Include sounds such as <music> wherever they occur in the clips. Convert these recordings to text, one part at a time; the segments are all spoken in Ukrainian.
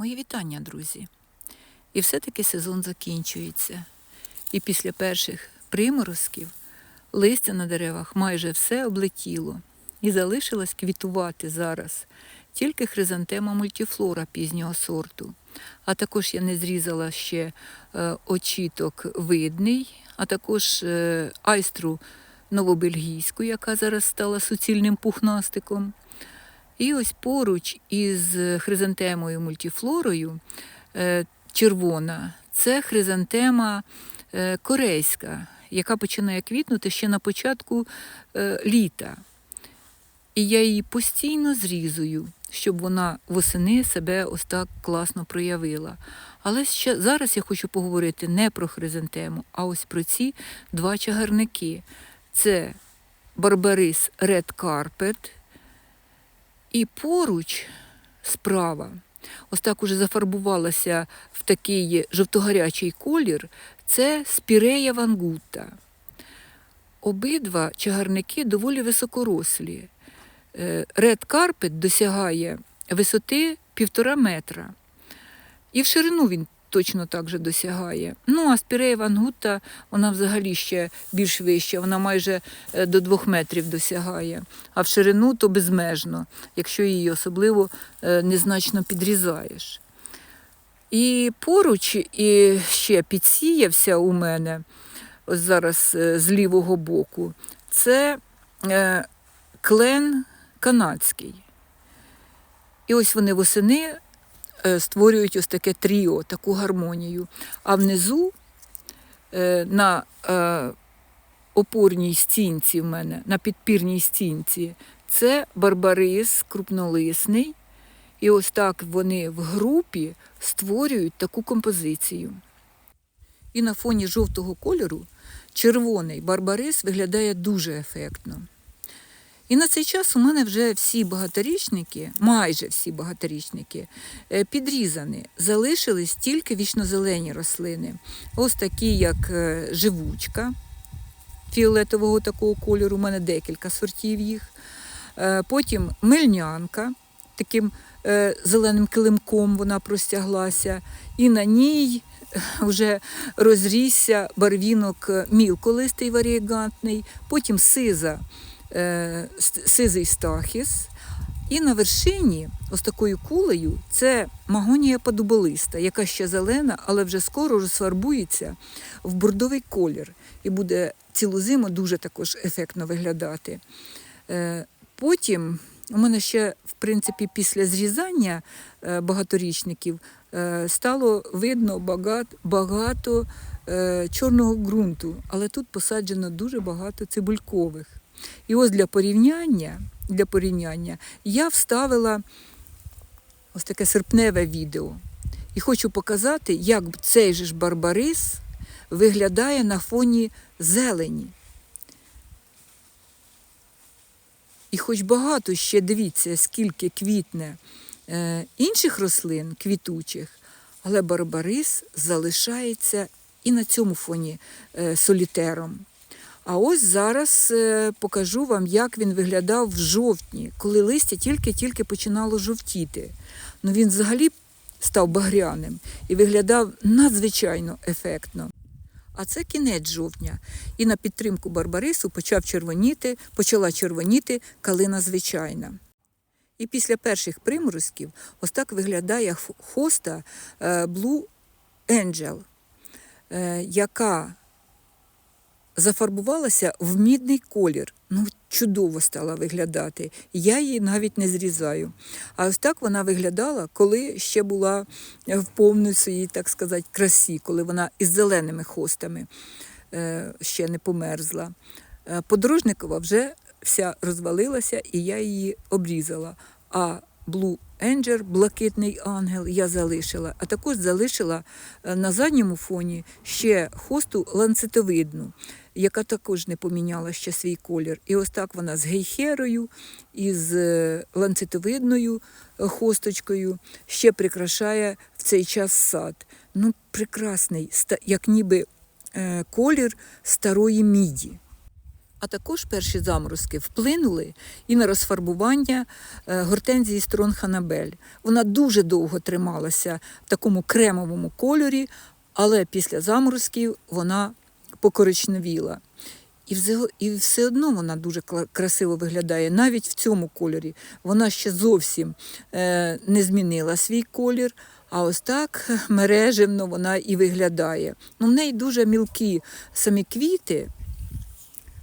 Мої вітання, друзі. І все-таки сезон закінчується. І після перших приморозків листя на деревах майже все облетіло. І залишилось квітувати зараз тільки хризантема мультифлора пізнього сорту. А також я не зрізала ще е, очіток видний, а також е, айстру новобельгійську, яка зараз стала суцільним пухнастиком. І ось поруч із хризантемою мультифлорою е, червона це хризантема е, корейська, яка починає квітнути ще на початку е, літа. І я її постійно зрізую, щоб вона восени себе ось так класно проявила. Але ще зараз я хочу поговорити не про хризантему, а ось про ці два чагарники. Це Барбарис Red Carpet і поруч справа, ось так уже зафарбувалася в такий жовтогарячий колір, це спірея вангута. Обидва чагарники доволі високорослі. Ред карпет досягає висоти півтора метра. І в ширину він точно так же досягає. Ну, а спірея вангута, вона взагалі ще більш вища, вона майже е, до двох метрів досягає, а в ширину то безмежно, якщо її особливо е, незначно підрізаєш. І поруч і ще підсіявся у мене, зараз е, з лівого боку, це клен канадський. І ось вони восени створюють ось таке тріо, таку гармонію. А внизу е, на е, опорній стінці в мене, на підпірній стінці, це барбарис крупнолисний. І ось так вони в групі створюють таку композицію. І на фоні жовтого кольору червоний барбарис виглядає дуже ефектно. І на цей час у мене вже всі багаторічники, майже всі багаторічники, е, підрізані. Залишились тільки вічнозелені рослини. Ось такі, як е, живучка фіолетового такого кольору, у мене декілька сортів їх. Е, Потім мильнянка, таким зеленим килимком вона простяглася, і на ній вже розрісся барвінок мілколистий варієгантний, потім сиза, сизий стахіс. І на вершині, ось такою кулею, це магонія подуболиста, яка ще зелена, але вже скоро розфарбується в бордовий колір і буде цілу зиму дуже також ефектно виглядати. Е, Потім у мене ще, в принципі, після зрізання е, багаторічників е, стало видно багато, багато е, чорного ґрунту, але тут посаджено дуже багато цибулькових. І ось для порівняння, для порівняння я вставила ось таке серпневе відео. І хочу показати, як цей же ж барбарис виглядає на фоні зелені. І хоч багато ще дивіться, скільки квітне е, інших рослин квітучих, але барбарис залишається і на цьому фоні е, солітером. А ось зараз е, покажу вам, як він виглядав в жовтні, коли листя тільки-тільки починало жовтіти. Ну він взагалі став багряним і виглядав надзвичайно ефектно. А це кінець жовтня. І на підтримку Барбарису почав червоніти, почала червоніти калина звичайна. І після перших приморозків ось так виглядає хоста е, Blue Angel, е, яка зафарбувалася в мідний колір. Ну, чудово стала виглядати. Я її навіть не зрізаю. А ось так вона виглядала, коли ще була в повній своїй, так сказати, красі, коли вона із зеленими хостами е, ще не померзла. Е, Подорожникова вже вся розвалилася, і я її обрізала. А Blue Angel, блакитний ангел, я залишила, а також залишила е, на задньому фоні ще хосту ланцетовидну, яка також не поміняла ще свій колір. І ось так вона з гейхерою і з е, ланцетовидною е, хосточкою ще прикрашає в цей час сад. Ну, прекрасний, як ніби колір старої міді. А також перші заморозки вплинули і на розфарбування е, гортензії Строн Ханабель. Вона дуже довго трималася в такому кремовому кольорі, але після заморозків вона покоричневіла. І все, одно вона дуже красиво виглядає. Навіть в цьому кольорі вона ще зовсім е, не змінила свій колір. А ось так мережевно вона і виглядає. Ну, в неї дуже мілкі самі квіти,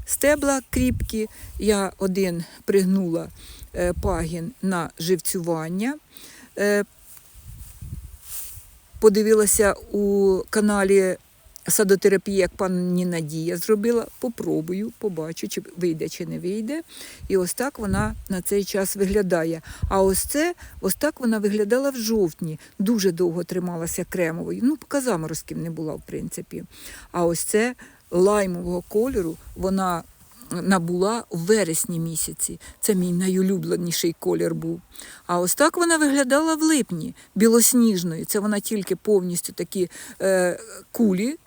стебла кріпкі. Я один пригнула е, пагін на живцювання. Е, подивилася у каналі садотерапії, як пані Надія зробила. Попробую, побачу, чи вийде, чи не вийде. І ось так вона на цей час виглядає. А ось це, ось так вона виглядала в жовтні. Дуже довго трималася кремовою. Ну, поки заморозків не була, в принципі. А ось це лаймового кольору вона набула у вересні місяці. Це мій найулюбленіший колір був. А ось так вона виглядала в липні, білосніжною. Це вона тільки повністю такі е, кулі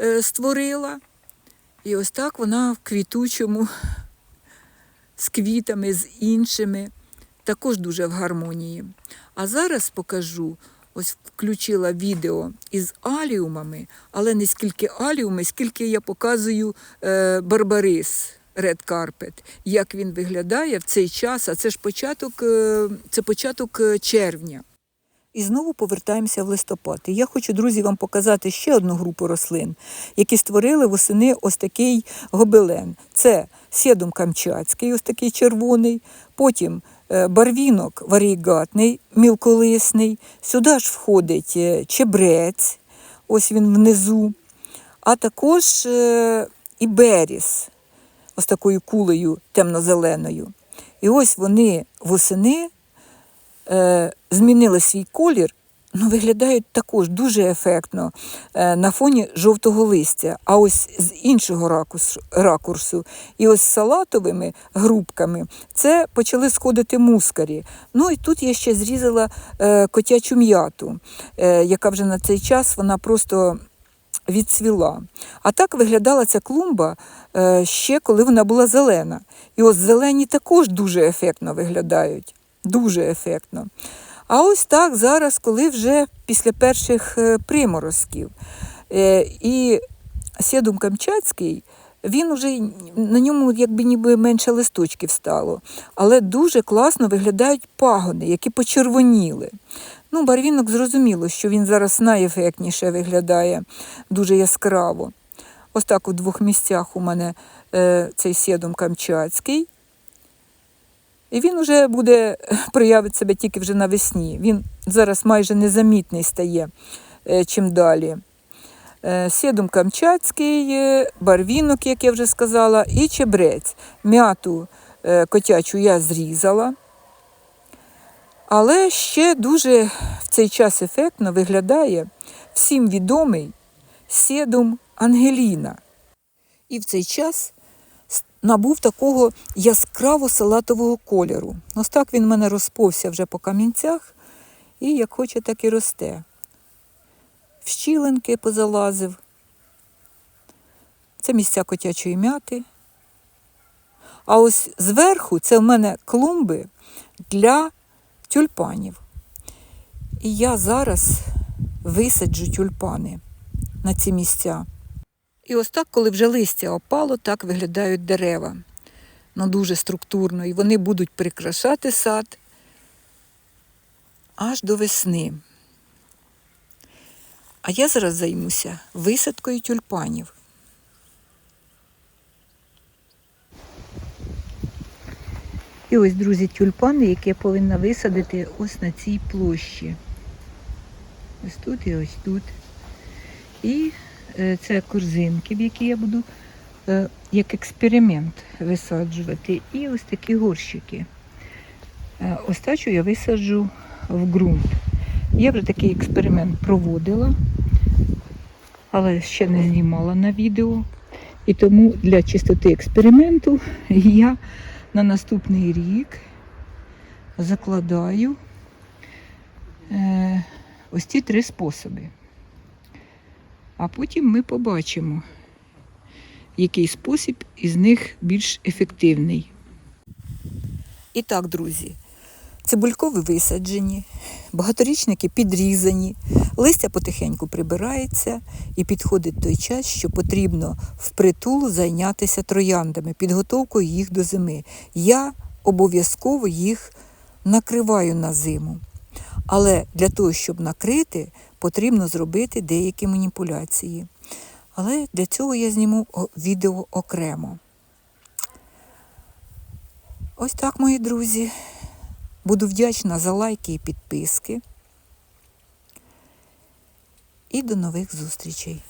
е, створила. І ось так вона в квітучому з квітами, з іншими, також дуже в гармонії. А зараз покажу, ось включила відео із аліумами, але не скільки аліуми, скільки я показую е, барбарис. Red Carpet, як він виглядає в цей час, а це ж початок, е, це початок е, червня. І знову повертаємося в листопад. І я хочу, друзі, вам показати ще одну групу рослин, які створили восени ось такий гобелен. Це сєдум камчатський, ось такий червоний, потім барвінок варігатний, мілколисний. Сюди ж входить е, чебрець, ось він внизу, а також е, і беріс, ось такою кулею темно-зеленою. І ось вони восени е, змінили свій колір, ну, виглядають також дуже ефектно е, на фоні жовтого листя. А ось з іншого ракурсу, і ось з салатовими грубками це почали сходити мускарі. Ну і тут я ще зрізала е, котячу м'яту, е, яка вже на цей час вона просто відцвіла. А так виглядала ця клумба ще коли вона була зелена. І ось зелені також дуже ефектно виглядають. Дуже ефектно. А ось так зараз, коли вже після перших е, приморозків. Е, І сєдум Камчатський, він уже на ньому якби ніби менше листочків стало. Але дуже класно виглядають пагони, які почервоніли. Ну, барвінок зрозуміло, що він зараз найефектніше виглядає дуже яскраво. Ось так у двох місцях у мене е, цей сєдум Камчатський. І він вже буде <laughs> проявити себе тільки вже навесні. Він зараз майже незамітний стає е, чим далі. Е, Сєдум Камчатський, е, барвінок, як я вже сказала, і чебрець. М'яту котячу я зрізала. Але ще дуже в цей час ефектно виглядає всім відомий сєдум Ангеліна. І в цей час набув такого яскраво салатового кольору. Ось так він в мене розповся вже по камінцях, і як хоче, так і росте. В щілинки позалазив. Це місця котячої м'яти. А ось зверху це в мене клумби для тюльпанів. І я зараз висаджу тюльпани на ці місця. І ось так, коли вже листя опало, так виглядають дерева. Ну, дуже структурно. І вони будуть прикрашати сад аж до весни. А я зараз займуся висадкою тюльпанів. І ось, друзі, тюльпани, які я повинна висадити ось на цій площі. Ось тут і ось тут. І це корзинки, в які я буду е, як експеримент висаджувати. І ось такі горщики. Е, Остачу я висаджу в ґрунт. Я вже такий експеримент проводила, але ще не знімала на відео. І тому для чистоти експерименту я на наступний рік закладаю е, ось ці три способи. А потім ми побачимо, який спосіб із них більш ефективний. І так, друзі, цибулькові висаджені, багаторічники підрізані, листя потихеньку прибирається і підходить той час, що потрібно впритул зайнятися трояндами, підготовкою їх до зими. Я обов'язково їх накриваю на зиму. Але для того, щоб накрити, потрібно зробити деякі маніпуляції. Але для цього я зніму відео окремо. Ось так, мої друзі. Буду вдячна за лайки і підписки. І до нових зустрічей.